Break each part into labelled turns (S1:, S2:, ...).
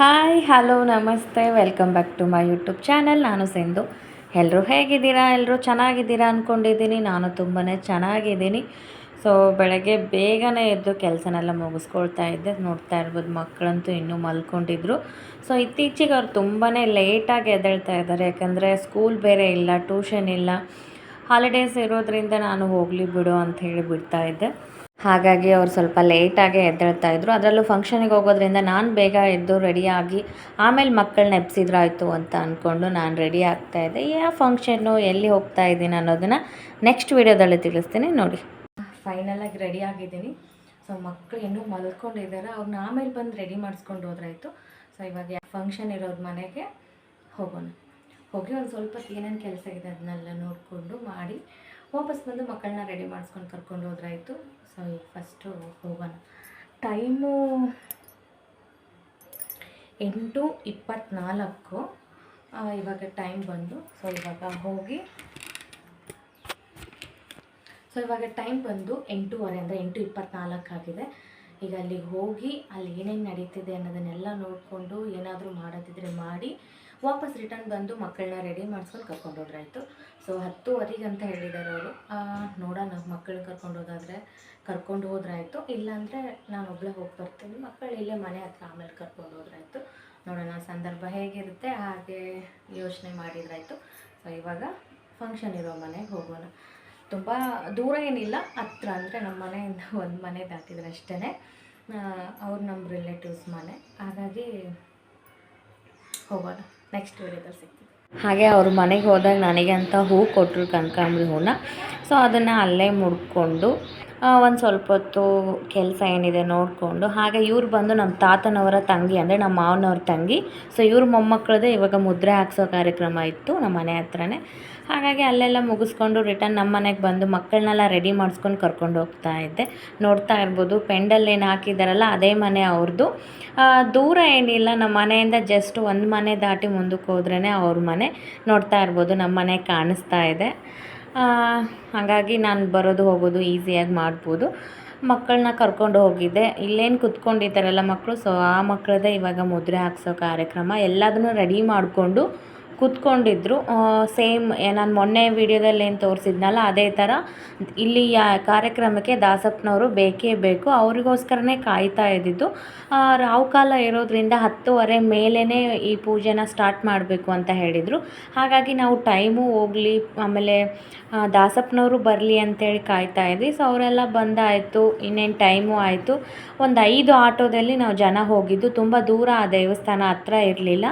S1: Hi, hello, ನಮಸ್ತೆ. Welcome back to my YouTube channel. ನಾನು ಸಿಂಧು. ಎಲ್ಲರೂ ಹೇಗಿದ್ದೀರಾ? ಎಲ್ಲರೂ ಚೆನ್ನಾಗಿದ್ದೀರಾ ಅಂದ್ಕೊಂಡಿದ್ದೀನಿ ನಾನು ತುಂಬಾ ಚೆನ್ನಾಗಿದ್ದೀನಿ. ಸೊ, ಬೆಳಗ್ಗೆ ಬೇಗನೆ ಎದ್ದು ಕೆಲಸನೆಲ್ಲ ಮುಗಿಸ್ಕೊಳ್ತಾ ಇದ್ದೆ. ನೋಡ್ತಾ ಇರ್ಬೋದು, ಮಕ್ಕಳಂತೂ ಇನ್ನೂ ಮಲ್ಕೊಂಡಿದ್ರು. ಸೊ, ಇತ್ತೀಚೆಗೆ ಅವ್ರು ತುಂಬಾ ಲೇಟಾಗಿ ಎದ್ದೇಳ್ತಾ ಇದ್ದಾರೆ. ಯಾಕಂದರೆ ಸ್ಕೂಲ್ ಬೇರೆ ಇಲ್ಲ, ಟ್ಯೂಷನ್ ಇಲ್ಲ. ಹಾಲಿಡೇಸ್ ಇರೋದ್ರಿಂದ ನಾನು ಹೋಗಲಿ ಬಿಡು ಅಂತ ಹೇಳಿ ಬಿಡ್ತಾ ಇದ್ದೆ. ಹಾಗಾಗಿ ಅವ್ರು ಸ್ವಲ್ಪ ಲೇಟಾಗೇ ಎದ್ದೇಳ್ತಾ ಇದ್ರು. ಅದರಲ್ಲೂ ಫಂಕ್ಷನಿಗೆ ಹೋಗೋದ್ರಿಂದ ನಾನು ಬೇಗ ಎದ್ದು ರೆಡಿಯಾಗಿ ಆಮೇಲೆ ಮಕ್ಕಳನ್ನ ಎಬ್ಸಿದ್ರಾಯಿತು ಅಂತ ಅಂದ್ಕೊಂಡು ನಾನು ರೆಡಿ ಆಗ್ತಾ ಇದ್ದೆ. ಯಾವ ಫಂಕ್ಷನ್ನು ಎಲ್ಲಿ ಹೋಗ್ತಾ ಇದ್ದೀನಿ ಅನ್ನೋದನ್ನು ನೆಕ್ಸ್ಟ್ ವೀಡಿಯೋದಲ್ಲಿ ತಿಳಿಸ್ತೀನಿ. ನೋಡಿ. ಫೈನಲಾಗಿ ರೆಡಿ ಆಗಿದ್ದೀನಿ. ಸೊ ಮಕ್ಕಳು ಇನ್ನೂ ಮಲ್ಕೊಂಡಿದ್ದಾರೆ ಅವ್ರನ್ನ ಆಮೇಲೆ ಬಂದು ರೆಡಿ ಮಾಡಿಸ್ಕೊಂಡು ಹೋದ್ರಾಯ್ತು. ಸೊ ಇವಾಗ ಫಂಕ್ಷನ್ ಇರೋರ ಮನೆಗೆ ಹೋಗೋಣ. ಹೋಗಿ ಒಂದು ಸ್ವಲ್ಪ ಏನೇನು ಕೆಲಸ ಇದೆ ಅದನ್ನೆಲ್ಲ ನೋಡಿಕೊಂಡು ಮಾಡಿ ವಾಪಸ್ ಬಂದು ಮಕ್ಕಳನ್ನ ರೆಡಿ ಮಾಡಿಸ್ಕೊಂಡು ಕರ್ಕೊಂಡು ಹೋದ್ರಾಯಿತು. ಸೊ ಈಗ ಫಸ್ಟು ಹೋಗೋಣ. ಟೈಮು ಎಂಟು ಇಪ್ಪತ್ತ್ನಾಲ್ಕು ಇವಾಗ ಟೈಮ್ ಬಂದು. ಸೊ ಇವಾಗ ಹೋಗಿ. ಸೊ ಇವಾಗ ಟೈಮ್ ಬಂದು ಎಂಟೂವರೆ ಅಂದರೆ ಎಂಟು ಇಪ್ಪತ್ನಾಲ್ಕು ಆಗಿದೆ. ಈಗ ಅಲ್ಲಿಗೆ ಹೋಗಿ ಅಲ್ಲಿ ಏನೇನು ನಡೀತಿದೆ ಅನ್ನೋದನ್ನೆಲ್ಲ ನೋಡಿಕೊಂಡು ಏನಾದರೂ ಮಾಡೋದಿದ್ರೆ ಮಾಡಿ ವಾಪಸ್ ರಿಟರ್ನ್ ಬಂದು ಮಕ್ಕಳನ್ನ ರೆಡಿ ಮಾಡಿಸ್ಕೊಂಡು ಕರ್ಕೊಂಡು ಹೋದ್ರಾಯ್ತು. ಸೊ ಹತ್ತುವರೆಗೆ ಅಂತ ಹೇಳಿದ್ದಾರೆ ಅವರು. ನೋಡೋಣ ಮಕ್ಕಳು ಕರ್ಕೊಂಡು ಹೋದಾದರೆ ಕರ್ಕೊಂಡು ಹೋದ್ರಾಯ್ತು. ಇಲ್ಲಾಂದರೆ ನಾನು ಒಬ್ಬಳೇ ಹೋಗಿ ಬರ್ತೀನಿ. ಮಕ್ಕಳು ಇಲ್ಲೇ ಮನೆ ಹತ್ರ ಆಮೇಲೆ ಕರ್ಕೊಂಡು ಹೋದ್ರಾಯ್ತು. ನೋಡೋಣ, ಸಂದರ್ಭ ಹೇಗಿರುತ್ತೆ, ಹಾಗೆ ಯೋಚನೆ ಮಾಡಿದ್ರಾಯ್ತು. ಸೊ ಇವಾಗ ಫಂಕ್ಷನ್ ಇರೋ ಮನೆಗೆ ಹೋಗೋಣ. ತುಂಬ ದೂರ ಏನಿಲ್ಲ. ಹತ್ರ ಅಂದರೆ ನಮ್ಮ ಮನೆಯಿಂದ ಒಂದು ಮನೆ ದಾಟಿದ್ರೆ ಅಷ್ಟೇ ಅವ್ರು ನಮ್ಮ ರಿಲೇಟಿವ್ಸ್ ಮನೆ. ಹಾಗಾಗಿ ಹೋಗೋಣ. ನೆಕ್ಸ್ಟ್ ವೀಡಿಯೋದಲ್ಲಿ ಸಿಗ್ತೀವಿ ಹಾಗೆ ಅವ್ರ ಮನೆಗೆ ಹೋದಾಗ ನನಗೆ ಅಂತ ಹೂ ಕೊಟ್ಟರು ಕನಕಾಂಬ್ರಿ ಹೂನ. ಸೊ ಅದನ್ನು ಅಲ್ಲೇ ಮುಡ್ಕೊಂಡು ಒಂದು ಸ್ವಲ್ಪ ಹೊತ್ತು ಕೆಲಸ ಏನಿದೆ ನೋಡಿಕೊಂಡು, ಹಾಗೆ ಇವ್ರು ಬಂದು ನಮ್ಮ ತಾತನವರ ತಂಗಿ ಅಂದರೆ ನಮ್ಮ ಮಾವನವ್ರ ತಂಗಿ. ಸೊ ಇವ್ರ ಮೊಮ್ಮಕ್ಕಳದೇ ಇವಾಗ ಮುದ್ರೆ ಹಾಕ್ಸೋ ಕಾರ್ಯಕ್ರಮ ಇತ್ತು ನಮ್ಮ ಮನೆ ಹತ್ರನೇ. ಹಾಗಾಗಿ ಅಲ್ಲೆಲ್ಲ ಮುಗಿಸ್ಕೊಂಡು ರಿಟರ್ನ್ ನಮ್ಮ ಮನೆಗೆ ಬಂದು ಮಕ್ಕಳನ್ನೆಲ್ಲ ರೆಡಿ ಮಾಡಿಸ್ಕೊಂಡು ಕರ್ಕೊಂಡು ಹೋಗ್ತಾ ಇದ್ದೆ. ನೋಡ್ತಾ ಇರ್ಬೋದು, ಪೆಂಡಲ್ ಏನು ಹಾಕಿದ್ದಾರಲ್ಲ ಅದೇ ಮನೆ ಅವ್ರದ್ದು ದೂರ ಏನಿಲ್ಲ ನಮ್ಮ ಮನೆಯಿಂದ ಜಸ್ಟ್ ಒಂದು ಮನೆ ದಾಟಿ ಮುಂದಕ್ಕೆ ಹೋದ್ರೇ ಅವ್ರ ಮನೆ. ನೋಡ್ತಾ ಇರ್ಬೋದು ನಮ್ಮ ಮನೆ ಕಾಣಿಸ್ತಾ ಇದೆ. ಹಾಗಾಗಿ ನಾನು ಬರೋದು ಹೋಗೋದು ಈಸಿಯಾಗಿ ಮಾಡ್ಬೋದು. ಮಕ್ಕಳನ್ನ ಕರ್ಕೊಂಡು ಹೋಗಿದ್ದೆ. ಇಲ್ಲೇನು ಕುತ್ಕೊಂಡಿದ್ದಾರಲ್ಲ ಮಕ್ಕಳು, ಸೊ ಆ ಮಕ್ಕಳದೇ ಇವಾಗ ಮುದ್ರೆ ಹಾಕ್ಸೋ ಕಾರ್ಯಕ್ರಮ. ಎಲ್ಲದನ್ನೂ ರೆಡಿ ಮಾಡಿಕೊಂಡು ಕೂತ್ಕೊಂಡಿದ್ರು. ಸೇಮ್ ನಾನು ಮೊನ್ನೆ ವಿಡಿಯೋದಲ್ಲಿ ಏನು ತೋರಿಸಿದ್ನಲ್ಲ, ಅದೇ ಥರ ಇಲ್ಲಿ ಯಾ, ಕಾರ್ಯಕ್ರಮಕ್ಕೆ ದಾಸಪ್ಪನವರು ಬೇಕೇ ಬೇಕು. ಅವರಿಗೋಸ್ಕರನೇ ಕಾಯ್ತಾ ಇದ್ದಿದ್ದು. ರಾವು ಕಾಲ ಇರೋದ್ರಿಂದ ಹತ್ತುವರೆ ಮೇಲೇ ಈ ಪೂಜೆನ ಸ್ಟಾರ್ಟ್ ಮಾಡಬೇಕು ಅಂತ ಹೇಳಿದರು. ಹಾಗಾಗಿ ನಾವು ಟೈಮು ಹೋಗಲಿ, ಆಮೇಲೆ ದಾಸಪ್ಪನವರು ಬರಲಿ ಅಂತೇಳಿ ಕಾಯ್ತಾ ಇದ್ವಿ. ಸೊ ಅವರೆಲ್ಲ ಬಂದಾಯಿತು, ಇನ್ನೇನು ಟೈಮು ಆಯಿತು. ಒಂದು ಐದು ಆಟೋದಲ್ಲಿ ನಾವು ಜನ ಹೋಗಿದ್ದು. ತುಂಬ ದೂರ ಆ ದೇವಸ್ಥಾನ ಹತ್ರ ಇರಲಿಲ್ಲ.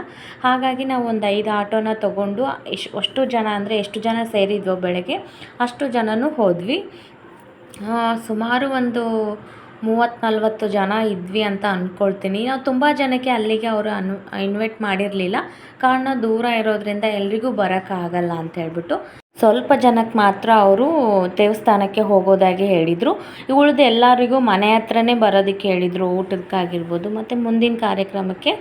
S1: ಹಾಗಾಗಿ ನಾವು ಒಂದು ಐದು ಆಟೋನ ತೊಗೊಂಡು ಎಷ್ಟು ಅಷ್ಟು ಜನ ಅಂದರೆ ಎಷ್ಟು ಜನ ಸೇರಿದ್ವೋ ಬೆಳಗ್ಗೆ, ಅಷ್ಟು ಜನನೂ ಹೋದ್ವಿ. ಸುಮಾರು ಒಂದು ಮೂವತ್ತು ನಲ್ವತ್ತು ಜನ ಇದ್ವಿ ಅಂತ ಅಂದ್ಕೊಳ್ತೀನಿ ನಾವು ತುಂಬ ಜನಕ್ಕೆ ಅಲ್ಲಿಗೆ ಅವರು ಅನ್ ಇನ್ವೈಟ್ ಮಾಡಿರಲಿಲ್ಲ. ಕಾರಣ ದೂರ ಇರೋದ್ರಿಂದ ಎಲ್ರಿಗೂ ಬರೋಕ್ಕಾಗಲ್ಲ ಅಂತ ಹೇಳ್ಬಿಟ್ಟು. ಸ್ವಲ್ಪ ಜನಕ್ಕೆ ಮಾತ್ರ ಅವರು ದೇವಸ್ಥಾನಕ್ಕೆ ಹೋಗೋದಾಗಿ ಹೇಳಿದರು. ಉಳಿದ ಎಲ್ಲರಿಗೂ ಮನೆ ಹತ್ರನೇ ಬರೋದಕ್ಕೆ ಹೇಳಿದರು, ಊಟಕ್ಕಾಗಿರ್ಬೋದು, ಮತ್ತು ಮುಂದಿನ ಕಾರ್ಯಕ್ರಮಕ್ಕೆ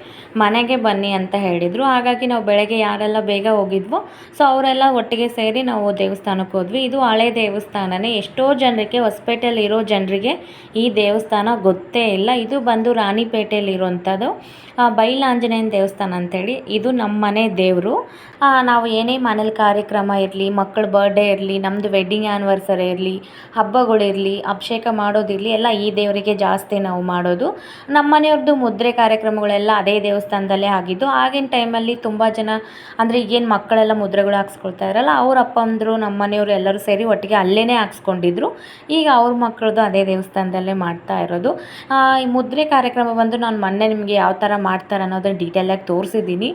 S1: ಮನೆಗೆ ಬನ್ನಿ ಅಂತ ಹೇಳಿದರು. ಹಾಗಾಗಿ ನಾವು ಬೆಳಗ್ಗೆ ಯಾರೆಲ್ಲ ಬೇಗ ಹೋಗಿದ್ವೋ ಸೊ ಅವರೆಲ್ಲ ಒಟ್ಟಿಗೆ ಸೇರಿ ನಾವು ದೇವಸ್ಥಾನಕ್ಕೆ ಹೋದ್ವಿ. ಇದು ಹಳೆ ದೇವಸ್ಥಾನನೇ. ಎಷ್ಟೋ ಜನರಿಗೆ ಹೊಸಪೇಟೆಯಲ್ಲಿರೋ ಜನರಿಗೆ ಈ ದೇವಸ್ಥಾನ ಗೊತ್ತೇ ಇಲ್ಲ. ಇದು ಬಂದು ರಾಣಿಪೇಟೆಯಲ್ಲಿರುವಂಥದ್ದು ಬೈಲಾಂಜನೇಯನ ದೇವಸ್ಥಾನ ಅಂತೇಳಿ. ಇದು ನಮ್ಮ ಮನೆ ದೇವರು ನಾವು ಏನೇ ಮನೇಲಿ ಕಾರ್ಯಕ್ರಮ ಇರಲಿ ಮಕ್ಕಳ ಬರ್ಡೇ ಇರಲಿ ನಮ್ಮದು ವೆಡ್ಡಿಂಗ್ ಆ್ಯನಿವರ್ಸರಿ ಇರಲಿ, ಹಬ್ಬಗಳಿರಲಿ, ಅಭಿಷೇಕ ಮಾಡೋದಿರಲಿ, ಎಲ್ಲ ಈ ದೇವರಿಗೆ ಜಾಸ್ತಿ ನಾವು ಮಾಡೋದು. ನಮ್ಮ ಮನೆಯವ್ರದ್ದು ಮುದ್ರೆ ಕಾರ್ಯಕ್ರಮಗಳೆಲ್ಲ ಅದೇ ದೇವಸ್ಥಾನದಲ್ಲೇ ಆಗಿದ್ದು, ಆಗಿನ ಟೈಮಲ್ಲಿ ತುಂಬ ಜನ ಅಂದರೆ ಈಗೇನು ಮಕ್ಕಳೆಲ್ಲ ಮುದ್ರೆಗಳು ಹಾಕ್ಸ್ಕೊಳ್ತಾ ಇರಲ್ಲ, ಅವ್ರ ಅಪ್ಪ ಅಂದರು, ನಮ್ಮ ಮನೆಯವರು ಎಲ್ಲರೂ ಸೇರಿ ಒಟ್ಟಿಗೆ ಅಲ್ಲೇ ಹಾಕ್ಸ್ಕೊಂಡಿದ್ರು. ಈಗ ಅವ್ರ ಮಕ್ಕಳದು ಅದೇ ದೇವಸ್ಥಾನದಲ್ಲೇ ಮಾಡ್ತಾ ಇರೋದು. ಈ ಮುದ್ರೆ ಕಾರ್ಯಕ್ರಮ ಬಂದು ನಾನು ಮೊನ್ನೆ ನಿಮಗೆ ಯಾವ ಥರ ಮಾಡ್ತಾರೆ ಅನ್ನೋದನ್ನ ಡೀಟೇಲಾಗಿ ತೋರಿಸಿದ್ದೀನಿ.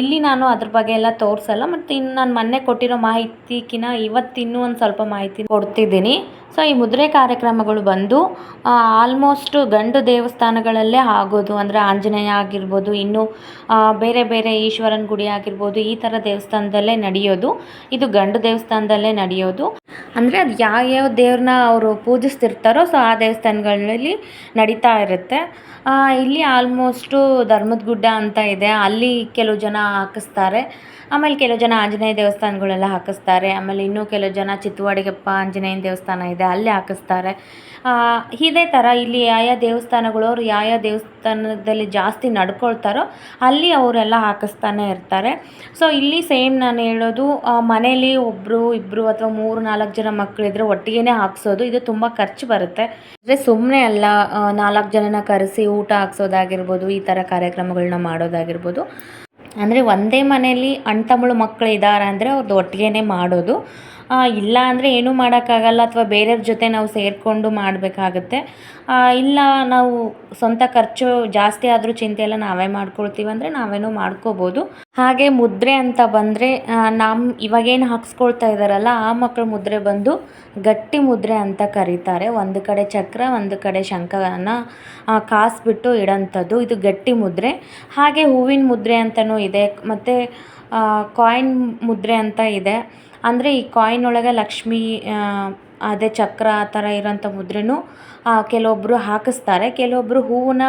S1: ಇಲ್ಲಿ ನಾನು ಅದ್ರ ಬಗ್ಗೆ ಎಲ್ಲ ತೋರಿಸಲ್ಲ ಮತ್ತು ಇನ್ನು ನಾನು ಮೊನ್ನೆ ಕೊಟ್ಟಿರೋ ಮಾಹಿತಿಕಿನ ಇವತ್ತು ಇನ್ನೂ ಒಂದು ಸ್ವಲ್ಪ ಮಾಹಿತಿ ಕೊಡ್ತಿದ್ದೀನಿ. ಸೊ ಈ ಮುದ್ರೆ ಕಾರ್ಯಕ್ರಮಗಳು ಬಂದು ಆಲ್ಮೋಸ್ಟ್ ಗಂಡು ದೇವಸ್ಥಾನಗಳಲ್ಲೇ ಆಗೋದು, ಅಂದರೆ ಆಂಜನೇಯ ಆಗಿರ್ಬೋದು, ಇನ್ನು ಬೇರೆ ಬೇರೆ ಈಶ್ವರನ ಗುಡಿ ಆಗಿರ್ಬೋದು, ಈ ಥರ ದೇವಸ್ಥಾನದಲ್ಲೇ ನಡೆಯೋದು. ಇದು ಗಂಡು ದೇವಸ್ಥಾನದಲ್ಲೇ ನಡೆಯೋದು. ಅಂದರೆ ಅದು ಯಾವ ಯಾವ ದೇವ್ರನ್ನ ಅವರು ಪೂಜಿಸ್ತಿರ್ತಾರೋ ಸೊ ಆ ದೇವಸ್ಥಾನಗಳಲ್ಲಿ ನಡೀತಾ ಇರುತ್ತೆ. ಇಲ್ಲಿ ಆಲ್ಮೋಸ್ಟು ಧರ್ಮದ ಗುಡ್ಡ ಅಂತ ಇದೆ. ಅಲ್ಲಿ ಕೆಲವು ಜನ ಹಾಕಿಸ್ತಾರೆ. ಆಮೇಲೆ ಕೆಲವು ಜನ ಆಂಜನೇಯ ದೇವಸ್ಥಾನಗಳೆಲ್ಲ ಹಾಕಿಸ್ತಾರೆ. ಆಮೇಲೆ ಇನ್ನೂ ಕೆಲವು ಜನ ಚಿತ್ತುವಾಡಿಗೆಪ್ಪ ಆಂಜನೇಯನ ದೇವಸ್ಥಾನ ಇದೆ. ಇದೆ, ಅಲ್ಲಿ ಹಾಕಿಸ್ತಾರೆ. ಇದೇ ಥರ ಇಲ್ಲಿ ಯಾವ ದೇವಸ್ಥಾನಗಳು, ಅವ್ರು ಯಾವ ಯಾವ ದೇವಸ್ಥಾನದಲ್ಲಿ ಜಾಸ್ತಿ ನಡ್ಕೊಳ್ತಾರೋ ಅಲ್ಲಿ ಅವರೆಲ್ಲ ಹಾಕಿಸ್ತಾನೆ ಇರ್ತಾರೆ. ಸೊ ಇಲ್ಲಿ ಸೇಮ್ ನಾನು ಹೇಳೋದು ಮನೇಲಿ ಒಬ್ಬರು ಇಬ್ಬರು ಅಥವಾ ಮೂರು, ನಾಲ್ಕು ಜನ ಮಕ್ಕಳಿದ್ರೆ ಒಟ್ಟಿಗೆ ಹಾಕ್ಸೋದು. ಇದು ತುಂಬ ಖರ್ಚು ಬರುತ್ತೆ. ಅಂದರೆ ಸುಮ್ಮನೆ ಅಲ್ಲ ನಾಲ್ಕು ಜನನ ಕರೆಸಿ ಊಟ ಹಾಕ್ಸೋದಾಗಿರ್ಬೋದು, ಈ ಥರ ಕಾರ್ಯಕ್ರಮಗಳನ್ನ ಮಾಡೋದಾಗಿರ್ಬೋದು. ಅಂದರೆ ಒಂದೇ ಮನೆಯಲ್ಲಿ ಅಣ್ಣ ತಮ್ಮಳು ಮಕ್ಕಳು ಇದ್ದಾರೆ ಅಂದರೆ ಅವ್ರದ್ದು ಒಟ್ಟಿಗೆ ಮಾಡೋದು. ಇಲ್ಲ ಅಂದರೆ ಏನೂ ಮಾಡೋಕ್ಕಾಗಲ್ಲ ಅಥವಾ ಬೇರೆಯವ್ರ ಜೊತೆ ನಾವು ಸೇರಿಕೊಂಡು ಮಾಡಬೇಕಾಗತ್ತೆ. ಇಲ್ಲ ನಾವು ಸ್ವಂತ ಖರ್ಚು ಜಾಸ್ತಿ ಆದರೂ ಚಿಂತೆ ಎಲ್ಲ ನಾವೇ ಮಾಡ್ಕೊಳ್ತೀವಿ ಅಂದರೆ ನಾವೇನೋ ಮಾಡ್ಕೋಬೋದು. ಹಾಗೆ ಮುದ್ರೆ ಅಂತ ಬಂದರೆ ನಮ್ಮ ಇವಾಗೇನು ಹಾಕ್ಸ್ಕೊಳ್ತಾ ಇದ್ದಾರಲ್ಲ ಆ ಮಕ್ಕಳ ಮುದ್ರೆ ಬಂದು ಗಟ್ಟಿ ಮುದ್ರೆ ಅಂತ ಕರೀತಾರೆ. ಒಂದು ಕಡೆ ಚಕ್ರ, ಒಂದು ಕಡೆ ಶಂಖನ ಕಾಸ್ಬಿಟ್ಟು ಇಡೋಂಥದ್ದು. ಇದು ಗಟ್ಟಿ ಮುದ್ರೆ. ಹಾಗೆ ಹೂವಿನ ಮುದ್ರೆ ಅಂತಲೂ ಇದೆ. ಮತ್ತು ಕಾಯಿನ್ ಮುದ್ರೆ ಅಂತ ಇದೆ. ಅಂದರೆ ಈ ಕಾಯಿನ್ ಒಳಗೆ ಲಕ್ಷ್ಮಿ ಅದೇ ಚಕ್ರ ಆ ಥರ ಇರೋಂಥ ಮುದ್ರೆನೂ ಕೆಲವೊಬ್ಬರು ಹಾಕಿಸ್ತಾರೆ. ಕೆಲವೊಬ್ಬರು ಹೂವನ್ನ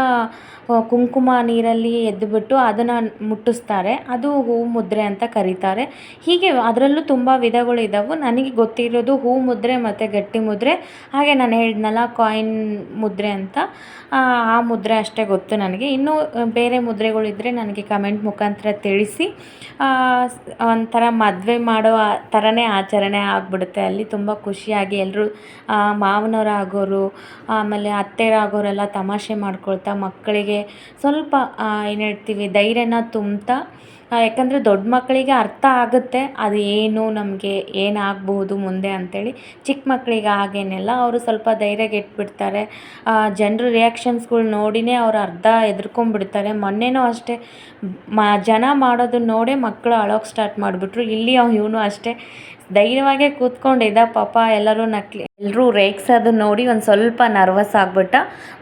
S1: ಕುಂಕುಮ ನೀರಲ್ಲಿ ಎದ್ದುಬಿಟ್ಟು ಅದನ್ನು ಮುಟ್ಟಿಸ್ತಾರೆ. ಅದು ಹೂವು ಮುದ್ರೆ ಅಂತ ಕರೀತಾರೆ. ಹೀಗೆ ಅದರಲ್ಲೂ ತುಂಬ ವಿಧಗಳು ಇದ್ದಾವೆ ನನಗೆ ಗೊತ್ತಿರೋದು ಹೂ ಮುದ್ರೆ ಮತ್ತು ಗಟ್ಟಿ ಮುದ್ರೆ. ಹಾಗೆ ನಾನು ಹೇಳಿದ್ನಲ್ಲ ಕಾಯಿನ್ ಮುದ್ರೆ ಅಂತ. ಆ, ಮುದ್ರೆ ಅಷ್ಟೇ ಗೊತ್ತು ನನಗೆ. ಇನ್ನೂ ಬೇರೆ ಮುದ್ರೆಗಳಿದ್ದರೆ ನನಗೆ ಕಮೆಂಟ್ ಮುಖಾಂತರ ತಿಳಿಸಿ. ಒಂಥರ ಮದುವೆ ಮಾಡೋ ಥರನೇ ಆಚರಣೆ ಆಗಿಬಿಡುತ್ತೆ. ಅಲ್ಲಿ ತುಂಬ ಖುಷಿಯಾಗಿ ಎಲ್ಲರೂ ಮಾವನವರಾಗೋರು ಆಮೇಲೆ ಅತ್ತೆರಾಗೋರೆಲ್ಲ ತಮಾಷೆ ಮಾಡ್ಕೊಳ್ತಾ ಮಕ್ಕಳಿಗೆ ಸ್ವಲ್ಪ ಏನು ಹೇಳ್ತೀವಿ, ಧೈರ್ಯನ ತುಂಬ್ತಾ. ಯಾಕಂದರೆ ದೊಡ್ಡ ಮಕ್ಕಳಿಗೆ ಅರ್ಥ ಆಗುತ್ತೆ, ಅದು ಏನು, ನಮಗೆ ಏನಾಗಬಹುದು ಮುಂದೆ ಅಂಥೇಳಿ ಚಿಕ್ಕ ಮಕ್ಕಳಿಗೆ ಹಾಗೇನೆಲ್ಲ ಅವರು ಸ್ವಲ್ಪ ಧೈರ್ಯಗೆಟ್ಬಿಡ್ತಾರೆ ಜನರ ರಿಯಾಕ್ಷನ್ಸ್ಗಳು ನೋಡಿನೇ ಅವ್ರು ಅರ್ಧ ಹೆದ್ರ್ಕೊಂಡ್ಬಿಡ್ತಾರೆ ಮೊನ್ನೆನೂ ಅಷ್ಟೇ, ಮ, ಜನ ಮಾಡೋದನ್ನ ನೋಡೇ ಮಕ್ಕಳು ಅಳೋಕೆ ಸ್ಟಾರ್ಟ್ ಮಾಡಿಬಿಟ್ರು. ಇಲ್ಲಿ ಇವನು ಅಷ್ಟೇ. ಧೈರ್ಯವಾಗೇ ಕೂತ್ಕೊಂಡಿದ್ದ ಪಾಪ ಎಲ್ಲರೂ ನಕ್ಲಿ ಎಲ್ಲರೂ ರೇಗ್ಸೋದು ನೋಡಿ ಒಂದು ಸ್ವಲ್ಪ ನರ್ವಸ್ ಆಗ್ಬಿಟ್ಟ.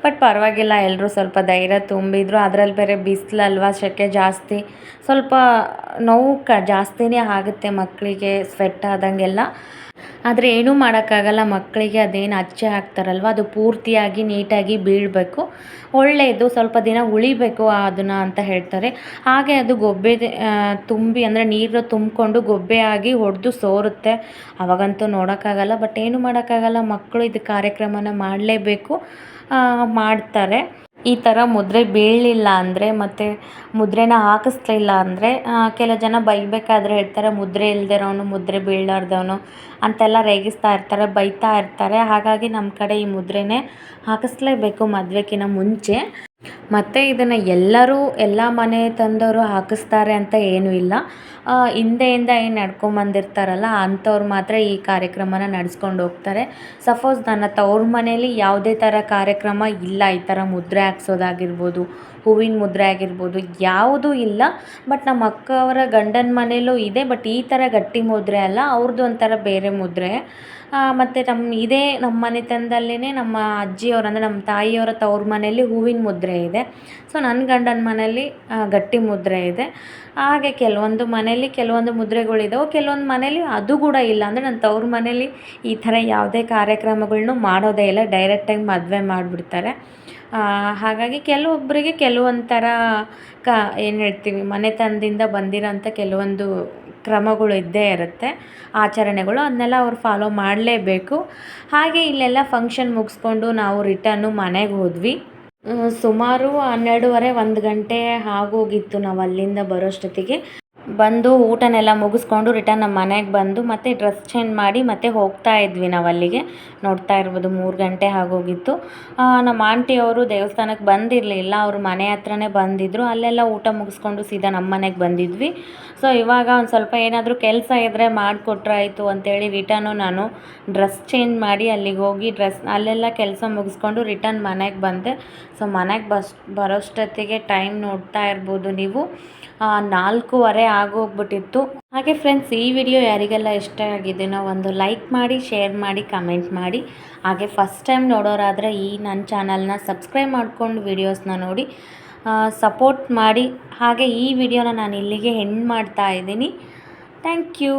S1: ಬಟ್ ಪರವಾಗಿಲ್ಲ ಎಲ್ಲರೂ ಸ್ವಲ್ಪ ಧೈರ್ಯ ತುಂಬಿದ್ರು. ಅದರಲ್ಲಿ ಬೇರೆ ಬಿಸಿಲಲ್ವಾ ಸೆಕೆ ಜಾಸ್ತಿ. ಸ್ವಲ್ಪ ನೋವು ಕ ಜಾಸ್ತಿನೇ ಆಗುತ್ತೆ ಮಕ್ಕಳಿಗೆ ಸ್ವೆಟ್ ಆದಂಗೆಲ್ಲ. ಆದರೆ ಏನೂ ಮಾಡೋಕ್ಕಾಗಲ್ಲ, ಮಕ್ಕಳಿಗೆ ಅದೇನು ಅಚ್ಚೆ ಹಾಕ್ತಾರಲ್ವ? ಅದು ಪೂರ್ತಿಯಾಗಿ ನೀಟಾಗಿ ಬೀಳಬೇಕು. ಒಳ್ಳೆಯದು ಸ್ವಲ್ಪ ದಿನ ಉಳಿಬೇಕು ಅದನ್ನು ಅಂತ ಹೇಳ್ತಾರೆ. ಹಾಗೆ ಅದು ಗೊಬ್ಬೆ ತುಂಬಿ ಅಂದರೆ ನೀರು ತುಂಬಿಕೊಂಡು ಗೊಬ್ಬೆ ಆಗಿ ಒಡೆದು ಸೋರುತ್ತೆ. ಅವಾಗಂತೂ ನೋಡೋಕ್ಕಾಗಲ್ಲ, ಬಟ್ ಏನು ಮಾಡೋಕ್ಕಾಗಲ್ಲ. ಮಕ್ಕಳು ಇದು ಕಾರ್ಯಕ್ರಮನ ಮಾಡಲೇಬೇಕು. ಮಾಡ್ತಾರೆ. ಈ ಥರ ಮುದ್ರೆ ಬೀಳಲಿಲ್ಲ ಅಂದರೆ ಮತ್ತು ಮುದ್ರೆನ ಹಾಕಿಸ್ಲಿಲ್ಲ ಅಂದರೆ ಕೆಲ ಜನ ಬೈಬೇಕಾದ್ರೆ ಹೇಳ್ತಾರೆ, ಮುದ್ರೆ ಇಲ್ದಿರೋನು ಮುದ್ರೆ ಬೀಳಲಾರ್ದವನು ಅಂತೆಲ್ಲ ರೇಗಿಸ್ತಾ ಇರ್ತಾರೆ, ಬೈತಾ ಇರ್ತಾರೆ. ಹಾಗಾಗಿ ನಮ್ಮ ಕಡೆ ಈ ಮುದ್ರೆನೇ ಹಾಕಿಸ್ಲೇಬೇಕು ಮದುವೆಕಿನ್ನ ಮುಂಚೆ. ಮತ್ತು ಇದನ್ನು ಎಲ್ಲರೂ ಎಲ್ಲ ಮನೆ ತಂದವರು ಹಾಕಿಸ್ತಾರೆ ಅಂತ ಏನೂ ಇಲ್ಲ. ಹಿಂದೆಯಿಂದ ಏನು ನಡ್ಕೊಂಬಂದಿರ್ತಾರಲ್ಲ ಅಂಥವ್ರು ಮಾತ್ರ ಈ ಕಾರ್ಯಕ್ರಮನ ನಡೆಸ್ಕೊಂಡು ಹೋಗ್ತಾರೆ. ಸಪೋಸ್ ನನ್ನ ತವ್ರ ಮನೇಲಿ ಯಾವುದೇ ಥರ ಕಾರ್ಯಕ್ರಮ ಇಲ್ಲ, ಈ ಥರ ಮುದ್ರೆ ಹಾಕ್ಸೋದಾಗಿರ್ಬೋದು ಹೂವಿನ ಮುದ್ರೆ ಆಗಿರ್ಬೋದು, ಯಾವುದೂ ಇಲ್ಲ. ಬಟ್ ನಮ್ಮ ಅಕ್ಕವರ ಗಂಡನ ಮನೆಯಲ್ಲೂ ಇದೆ. ಬಟ್ ಈ ಥರ ಗಟ್ಟಿ ಮುದ್ರೆ ಅಲ್ಲ ಅವ್ರದ್ದು ಒಂಥರ ಬೇರೆ ಮುದ್ರೆ. ಮತ್ತು ನಮ್ಮ ಇದೇ ನಮ್ಮ ಮನೆತನದಲ್ಲೇ ನಮ್ಮ ಅಜ್ಜಿಯವ್ರು ಅಂದರೆ ನಮ್ಮ ತಾಯಿಯವರ ತವ್ರ ಮನೆಯಲ್ಲಿ ಹೂವಿನ ಮುದ್ರೆ ಇದೆ. ಸೊ ನನ್ನ ಗಂಡನ ಮನೇಲಿ ಗಟ್ಟಿ ಮುದ್ರೆ ಇದೆ. ಹಾಗೆ ಕೆಲವೊಂದು ಮನೇಲಿ ಕೆಲವೊಂದು ಮುದ್ರೆಗಳಿದಾವೆ. ಕೆಲವೊಂದು ಮನೇಲಿ ಅದು ಕೂಡ ಇಲ್ಲ. ಅಂದರೆ ನನ್ನ ತವ್ರ ಮನೇಲಿ ಈ ಥರ ಯಾವುದೇ ಕಾರ್ಯಕ್ರಮಗಳ್ನು ಮಾಡೋದೇ ಇಲ್ಲ. ಡೈರೆಕ್ಟಾಗಿ ಮದುವೆ ಮಾಡಿಬಿಡ್ತಾರೆ. ಹಾಗಾಗಿ ಕೆಲವೊಬ್ಬರಿಗೆ ಕೆಲವೊಂದು ಥರ ಕ, ಏನು ಹೇಳ್ತೀವಿ, ಮನೆತನದಿಂದ ಬಂದಿರೋಂಥ ಕೆಲವೊಂದು ಕ್ರಮಗಳು ಇದ್ದೇ ಇರುತ್ತೆ, ಆಚರಣೆಗಳು, ಅದನ್ನೆಲ್ಲ ಅವ್ರು ಫಾಲೋ ಮಾಡಲೇಬೇಕು. ಹಾಗೆ ಇಲ್ಲೆಲ್ಲ ಫಂಕ್ಷನ್ ಮುಗಿಸ್ಕೊಂಡು ನಾವು ರಿಟರ್ನು ಮನೆಗೆ ಹೋದ್ವಿ. ಸುಮಾರು ಹನ್ನೆರಡೂವರೆ, ಒಂದು ಗಂಟೆ ಆಗೋಗಿತ್ತು ನಾವು ಅಲ್ಲಿಂದ ಬರೋಷ್ಟೊತ್ತಿಗೆ. ಬಂದು ಊಟನೆಲ್ಲ ಮುಗಿಸ್ಕೊಂಡು ರಿಟರ್ನ್ ನಮ್ಮ ಮನೆಗೆ ಬಂದು ಮತ್ತೆ ಡ್ರೆಸ್ ಚೇಂಜ್ ಮಾಡಿ ಮತ್ತೆ ಹೋಗ್ತಾ ಇದ್ವಿ ನಾವು ಅಲ್ಲಿಗೆ. ನೋಡ್ತಾ ಇರ್ಬೋದು ಮೂರು ಗಂಟೆ ಆಗೋಗಿತ್ತು. ನಮ್ಮ ಆಂಟಿಯವರು ದೇವಸ್ಥಾನಕ್ಕೆ ಬಂದಿರಲಿಲ್ಲ. ಅವರು ಮನೆ ಹತ್ರನೇ ಬಂದಿದ್ದರು ಅಲ್ಲೆಲ್ಲ ಊಟ ಮುಗಿಸ್ಕೊಂಡು ಸೀದಾ ನಮ್ಮ ಮನೆಗೆ ಬಂದಿದ್ವಿ. ಸೊ ಇವಾಗ ಒಂದು ಸ್ವಲ್ಪ ಏನಾದರೂ ಕೆಲಸ ಇದ್ದರೆ ಮಾಡಿಕೊಟ್ರಾಯಿತು ಅಂತೇಳಿ ರಿಟರ್ನು ನಾನು ಡ್ರೆಸ್ ಚೇಂಜ್ ಮಾಡಿ ಅಲ್ಲಿಗೆ ಹೋಗಿ ಡ್ರೆಸ್ ಅಲ್ಲೆಲ್ಲ ಕೆಲಸ ಮುಗಿಸ್ಕೊಂಡು ರಿಟರ್ನ್ ಮನೆಗೆ ಬಂದೆ. ಸೊ ಮನೆಗೆ ಬಸ್ ಬರೋಷ್ಟೊತ್ತಿಗೆ ಟೈಮ್ ನೋಡ್ತಾ ಇರ್ಬೋದು ನೀವು. ನಾಲ್ಕೂವರೆ ಆಗೋಗ್ಬಿಟ್ಟಿತ್ತು. ಹಾಗೆ ಫ್ರೆಂಡ್ಸ್ ಈ ವಿಡಿಯೋ ಯಾರಿಗೆಲ್ಲ ಇಷ್ಟ ಆಗಿದೆಯೋ ಒಂದು ಲೈಕ್ ಮಾಡಿ ಶೇರ್ ಮಾಡಿ ಕಮೆಂಟ್ ಮಾಡಿ. ಹಾಗೆ ಫಸ್ಟ್ ಟೈಮ್ ನೋಡೋರಾದರೆ ಈ ನನ್ನ ಚಾನಲ್ನ ಸಬ್ಸ್ಕ್ರೈಬ್ ಮಾಡ್ಕೊಂಡು ವಿಡಿಯೋಸ್ನ ನೋಡಿ ಸಪೋರ್ಟ್ ಮಾಡಿ. ಹಾಗೆ ಈ ವಿಡಿಯೋನ ನಾನು ಇಲ್ಲಿಗೆ ಹೆಣ್ಣು ಮಾಡ್ತಾ ಇದ್ದೀನಿ. Thank you